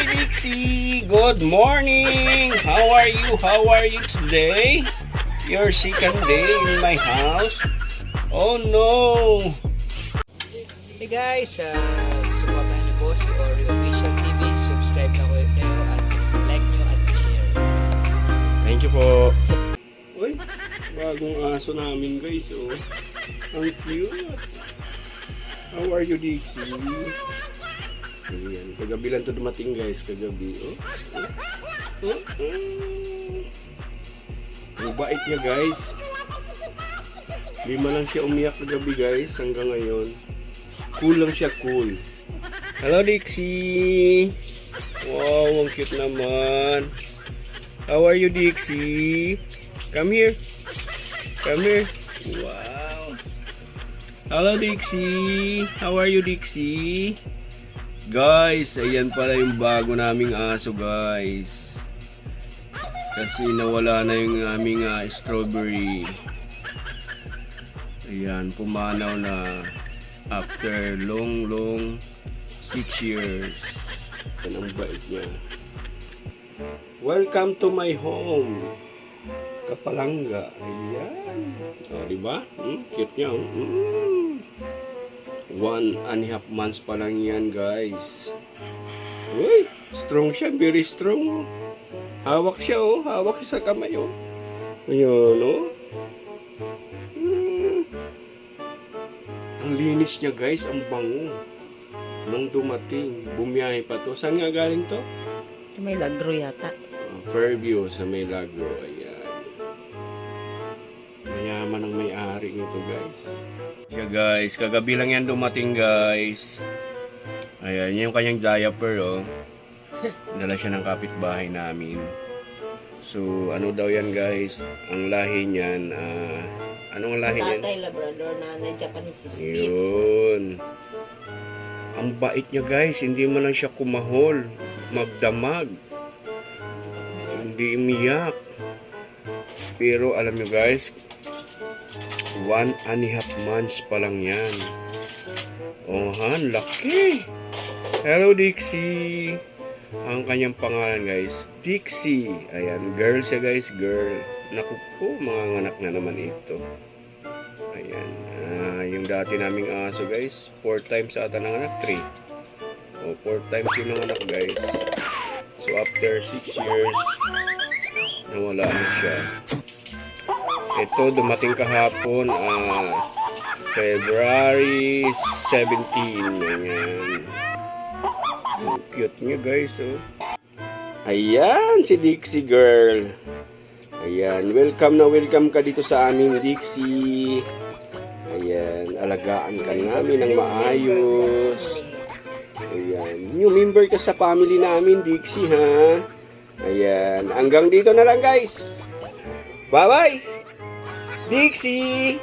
Hi Dixie! Good morning! How are you? How are you today? Your second day in my house? Oh no! Hey guys, uh, niyo po si Oreo Official TV. Subscribe na kayo at like nyo at share. Thank you po. Uy, bagong aso namin guys, oh. Ang cute. How are you, Dixie? Ayan, kagabi lang to dumating guys, kagabi, oh. Oh, oh, oh. Niya guys. Lima lang siya umiyak kagabi guys, hanggang ngayon. Cool lang siya, cool. Hello, Dixie! Wow, ang cute naman. How are you, Dixie? Come here. Come here. Wow. Hello, Dixie. How are you, Dixie? Guys, ayan pala yung bago naming aso, guys. Kasi nawala na yung aming ah, strawberry. Ayan, pumanaw na after long, long six years. Yan ang bait niya. Welcome to my home. Kapalanga. Ayan. O, di ba? Hmm, cute niya. oh. Hmm. One and a half months pa lang yan, guys. Uy, strong siya. Very strong. oh. Hawak siya, oh. Hawak siya sa kamay, oh. Ayan, oh. Hmm. Ang linis niya, guys. Ang bango. Nung dumating, bumiyahe pa to. Saan nga galing to? May lagro yata. Uh, Fairview sa may Lagro. Ayan. Mayaman ang may-ari nito, guys. Siya, guys. Kagabi lang yan dumating, guys. Ayan, yan yung kanyang diaper, oh. Dala siya ng kapitbahay namin. So, ano daw yan, guys? Ang lahi niyan, ah... anong lahi niyan? Tatay Labrador, nanay Japanese Spitz. Yun. Ang bait niya guys, hindi man lang siya kumahol, magdamag, hindi umiyak. Pero alam niyo guys, one and a half months pa lang yan. Oh, han, laki. Hello Dixie. Ang kanyang pangalan guys, Dixie. Ayan, girl siya guys, girl. Naku po, mga anak na naman ito. Ayan. Ah, yung dati naming aso guys, four times ata ng anak, three. O, four times yung nanganak guys. So after six years, nawala na siya. Ito, dumating kahapon, ah, February 17. Ayan. Ang cute niya guys, oh. Ayan, si Dixie girl. Ayan, welcome na welcome ka dito sa amin, Dixie. Ayan, alagaan ka namin ng maayos. Ayan, new member ka sa family namin, Dixie, ha? Ayan, hanggang dito na lang, guys. Bye-bye! Dixie!